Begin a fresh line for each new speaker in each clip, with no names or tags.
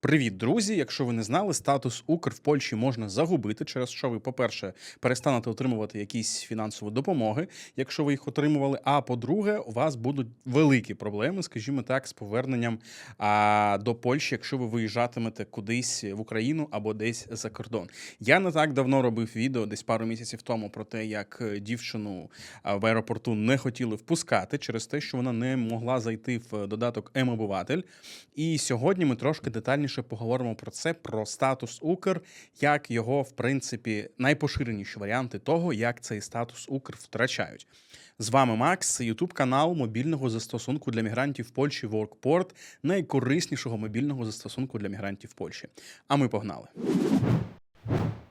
Привіт, друзі! Якщо ви не знали, статус Укр в Польщі можна загубити, через що ви, по-перше, перестанете отримувати якісь фінансові допомоги, якщо ви їх отримували. А по-друге, у вас будуть великі проблеми, скажімо так, з поверненням а, до Польщі, якщо ви виїжджатимете кудись в Україну або десь за кордон. Я не так давно робив відео, десь пару місяців тому, про те, як е, дівчину в аеропорту не хотіли впускати через те, що вона не могла зайти в додаток М-обиватель. І сьогодні ми трошки детальніше поговоримо про це, про статус Укр, як його, в принципі, найпоширеніші варіанти того, як цей статус Укр втрачають. З вами Макс, Ютуб канал мобільного застосунку для мігрантів в Польщі WorkPort, найкориснішого мобільного застосунку для мігрантів в Польщі. А ми погнали.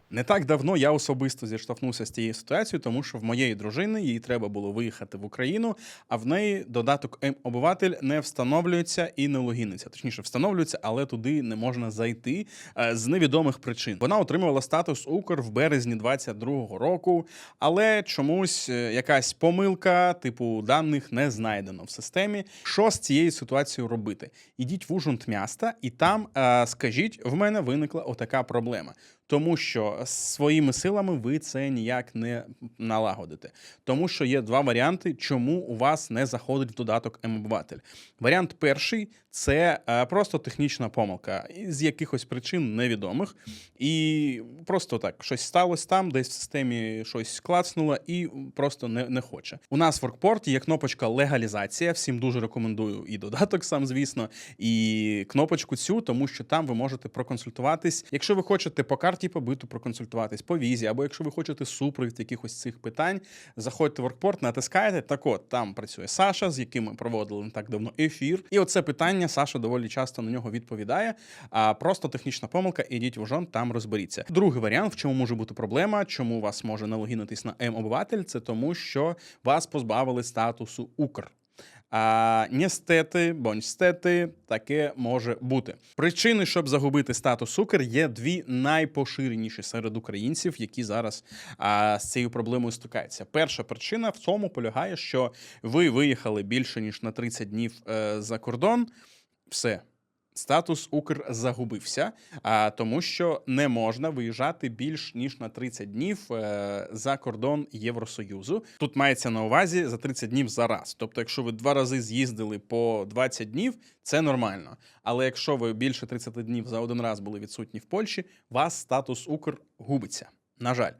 Не так давно я особисто зіштовхнувся з цією ситуацією, тому що в моєї дружини їй треба було виїхати в Україну, а в неї додаток М-обиватель не встановлюється і не логіниться. Точніше, встановлюється, але туди не можна зайти е, з невідомих причин. Вона отримувала статус Укр в березні 22-го року, але чомусь е, якась помилка, типу даних не знайдено в системі. Що з цією ситуацією робити? Ідіть в Ужунт міста і там е, скажіть, в мене виникла отака проблема. Тому що своїми силами ви це ніяк не налагодите. Тому що є два варіанти, чому у вас не заходить в додаток М-обиватель. Варіант перший це е, просто технічна помилка з якихось причин невідомих. І просто так щось сталося там, десь в системі щось клацнуло і просто не, не хоче. У нас в WorkPort є кнопочка легалізація. Всім дуже рекомендую і додаток сам, звісно, і кнопочку цю, тому що там ви можете проконсультуватись. Якщо ви хочете по карті побиту проконсультуватись, по візі, або якщо ви хочете супровід якихось цих питань, заходьте в WorkPort, натискаєте. Так от там працює Саша, з яким ми проводили не так давно ефір. І оце питання Саша доволі часто на нього відповідає. А просто технічна помилка, ідіть в Ужон, там розберіться. Другий варіант, в чому може бути проблема, чому вас може налогінитись на М-обиватель, це тому, що вас позбавили статусу Укр. А нестети, бо нестети, таке може бути. Причини, щоб загубити статус Укр, є дві найпоширеніші серед українців, які зараз а, з цією проблемою стикаються. Перша причина в цьому полягає, що ви виїхали більше ніж на 30 днів е, за кордон. Все. Статус Укр загубився, а тому, що не можна виїжджати більш ніж на 30 днів е, за кордон Євросоюзу. Тут мається на увазі за 30 днів за раз. Тобто, якщо ви два рази з'їздили по 20 днів, це нормально. Але якщо ви більше 30 днів за один раз були відсутні в Польщі, вас статус Укр губиться. На жаль,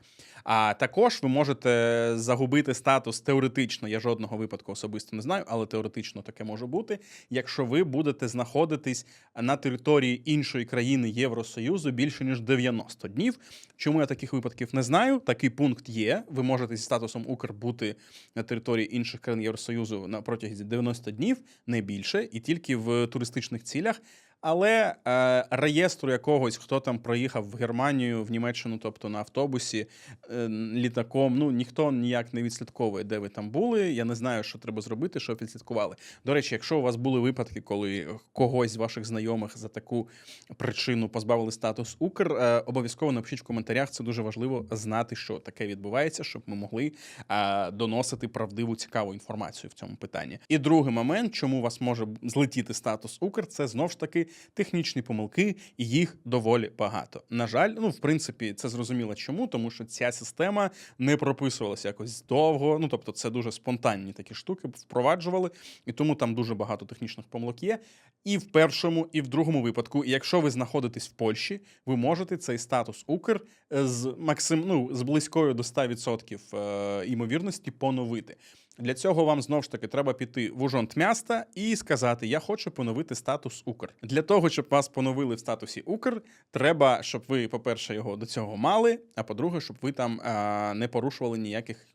а також ви можете загубити статус теоретично. Я жодного випадку особисто не знаю, але теоретично таке може бути. Якщо ви будете знаходитись на території іншої країни Євросоюзу більше ніж 90 днів. Чому я таких випадків не знаю? Такий пункт є. Ви можете зі статусом Укр бути на території інших країн Євросоюзу на протязі 90 днів, не більше, і тільки в туристичних цілях. Але е, реєстру якогось, хто там проїхав в Германію, в Німеччину, тобто на автобусі, е, літаком, ну ніхто ніяк не відслідковує, де ви там були. Я не знаю, що треба зробити, щоб відслідкували. До речі, якщо у вас були випадки, коли когось з ваших знайомих за таку причину позбавили статус Укр, е, обов'язково напишіть в коментарях. Це дуже важливо знати, що таке відбувається, щоб ми могли е, доносити правдиву цікаву інформацію в цьому питанні. І другий момент, чому у вас може злетіти статус Укр, це знов ж таки технічні помилки, і їх доволі багато. На жаль, ну в принципі, це зрозуміло чому, тому що ця система не прописувалася якось довго. Ну тобто, це дуже спонтанні такі штуки впроваджували, і тому там дуже багато технічних помилок є. І в першому, і в другому випадку, якщо ви знаходитесь в Польщі, ви можете цей статус Укр з максим, ну, з близькою до 100% е, ймовірності поновити. Для цього вам знову ж таки треба піти в ужонт м'яста і сказати: Я хочу поновити статус Укр. Для того, щоб вас поновили в статусі Укр, треба, щоб ви, по-перше, його до цього мали. А по-друге, щоб ви там а, не порушували ніяких.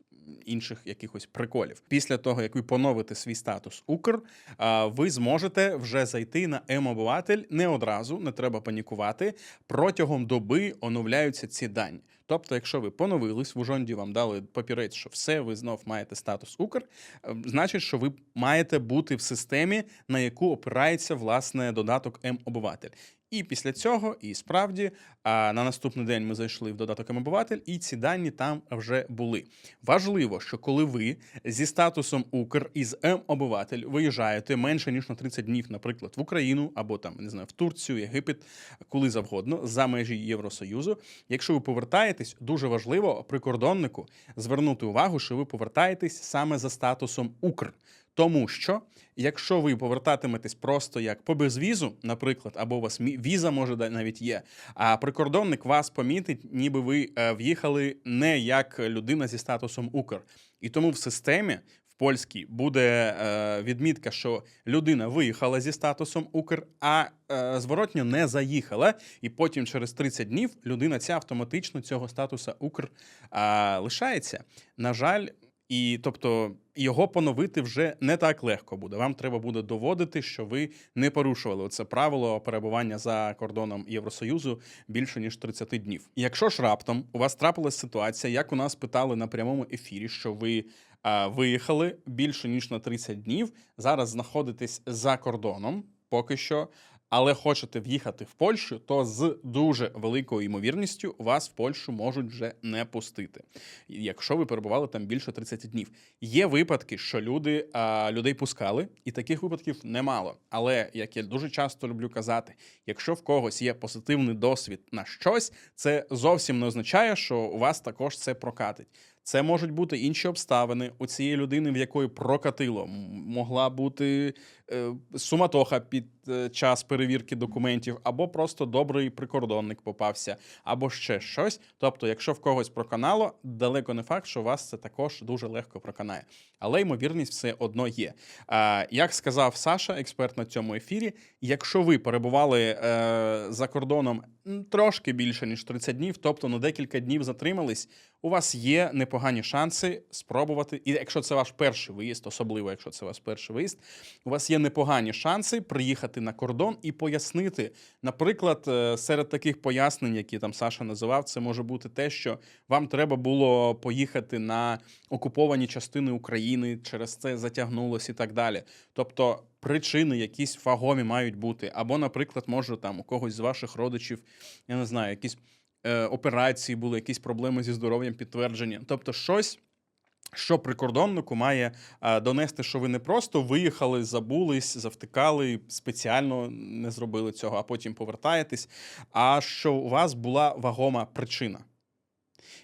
Інших якихось приколів. Після того, як ви поновите свій статус Укр, ви зможете вже зайти на М-обиватель не одразу, не треба панікувати. Протягом доби оновляються ці дані. Тобто, якщо ви поновились в Ужонді, вам дали папірець, що все, ви знов маєте статус Укр, е, значить, що ви маєте бути в системі, на яку опирається власне додаток М-обиватель. І після цього, і справді, на наступний день ми зайшли в додаток «М-обиватель», і ці дані там вже були. Важливо, що коли ви зі статусом Укр із М-обиватель виїжджаєте менше ніж на 30 днів, наприклад, в Україну або там не знаю, в Турцію, Єгипет, коли завгодно, за межі Євросоюзу. Якщо ви повертаєтесь, дуже важливо прикордоннику звернути увагу, що ви повертаєтесь саме за статусом Укр. Тому що, якщо ви повертатиметесь просто як по безвізу, наприклад, або у вас віза може навіть є, а прикордонник вас помітить, ніби ви е, в'їхали не як людина зі статусом Укр. І тому в системі в польській буде е, відмітка, що людина виїхала зі статусом Укр, а е, зворотньо не заїхала. І потім через 30 днів людина ця автоматично цього статуса Укр лишається. На жаль, і тобто його поновити вже не так легко буде. Вам треба буде доводити, що ви не порушували це правило перебування за кордоном Євросоюзу більше ніж 30 днів. Якщо ж раптом у вас трапилась ситуація, як у нас питали на прямому ефірі, що ви а, виїхали більше ніж на 30 днів, зараз знаходитесь за кордоном поки що. Але хочете в'їхати в Польщу, то з дуже великою ймовірністю вас в Польщу можуть вже не пустити, якщо ви перебували там більше 30 днів. Є випадки, що люди а, людей пускали, і таких випадків немало. Але як я дуже часто люблю казати, якщо в когось є позитивний досвід на щось, це зовсім не означає, що у вас також це прокатить. Це можуть бути інші обставини у цієї людини, в якої прокатило. Могла бути суматоха під е, час перевірки документів, або просто добрий прикордонник попався, або ще щось. Тобто, якщо в когось проканало, далеко не факт, що вас це також дуже легко проканає. Але ймовірність все одно є. Як сказав Саша, експерт на цьому ефірі, якщо ви перебували е, за кордоном трошки більше ніж 30 днів, тобто на декілька днів затримались, у вас є непогані шанси спробувати. І якщо це ваш перший виїзд, особливо якщо це ваш перший виїзд, у вас є непогані шанси приїхати на кордон і пояснити. Наприклад, е, серед таких пояснень, які там Саша називав, це може бути те, що вам треба було поїхати на окуповані частини України, через це затягнулось і так далі. Тобто. Причини якісь вагомі мають бути, або, наприклад, може там у когось з ваших родичів, я не знаю, якісь е, операції були, якісь проблеми зі здоров'ям підтверджені. Тобто, щось, що прикордоннику має е, донести, що ви не просто виїхали, забулись, завтикали, спеціально не зробили цього, а потім повертаєтесь, а що у вас була вагома причина.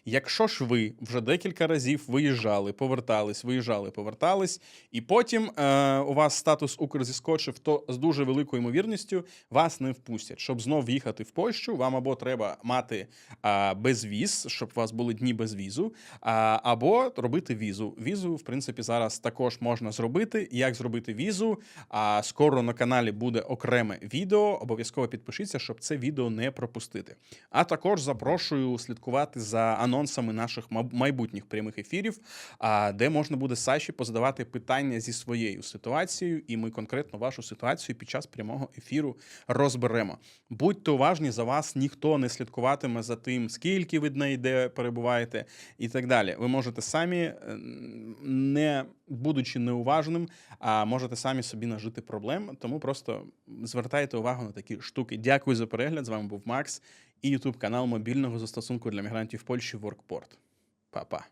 Якщо ж ви вже декілька разів виїжджали, повертались, виїжджали, повертались, і потім е, у вас статус Укр зіскочив, то з дуже великою ймовірністю вас не впустять. Щоб знов в'їхати в Польщу, вам або треба мати а, безвіз, щоб у вас були дні без візу, а, або робити візу. Візу, в принципі, зараз також можна зробити. Як зробити візу? А скоро на каналі буде окреме відео. Обов'язково підпишіться, щоб це відео не пропустити. А також запрошую слідкувати за анонсами наших майбутніх прямих ефірів, де можна буде Саші позадавати питання зі своєю ситуацією, і ми конкретно вашу ситуацію під час прямого ефіру розберемо. Будьте уважні, за вас ніхто не слідкуватиме за тим, скільки ви дней де перебуваєте, і так далі. Ви можете самі, е, не будучи неуважним, а можете самі собі нажити проблем. Тому просто звертайте увагу на такі штуки. Дякую за перегляд. З вами був Макс і Ютуб канал мобільного застосунку для мігрантів Польщі Workport. Па-па.